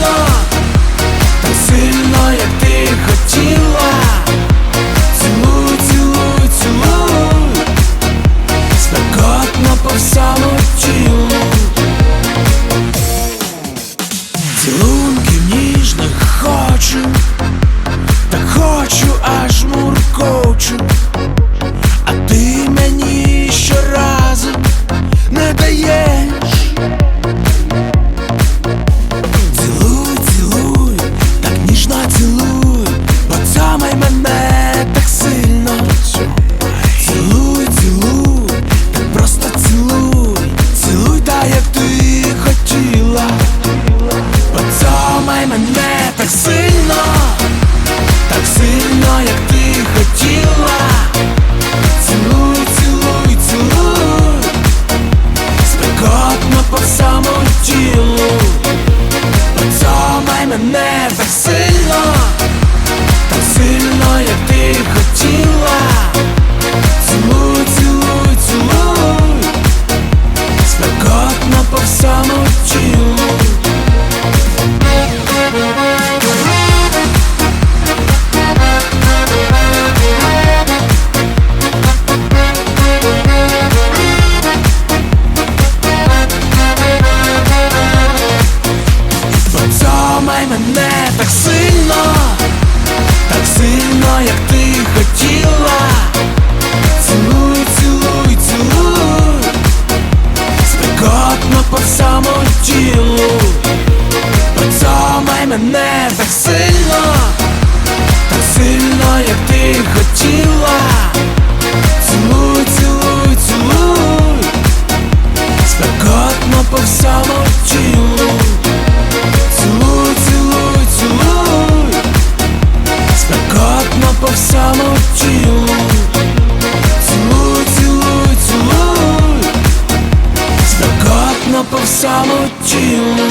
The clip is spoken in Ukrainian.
love так сильно, так сильно, як ти хотіла. Цілуй, цілуй, цілуй, спекотно по всьому тілу. тілу, поцьомай мене так сильно, так сильно, як ти хотіла, цілуй, цілуй, цілуй, спекотно по всьому тілу, цілуй, цілуй, цілуй, спекотно по всьому тілу. по всьому тілу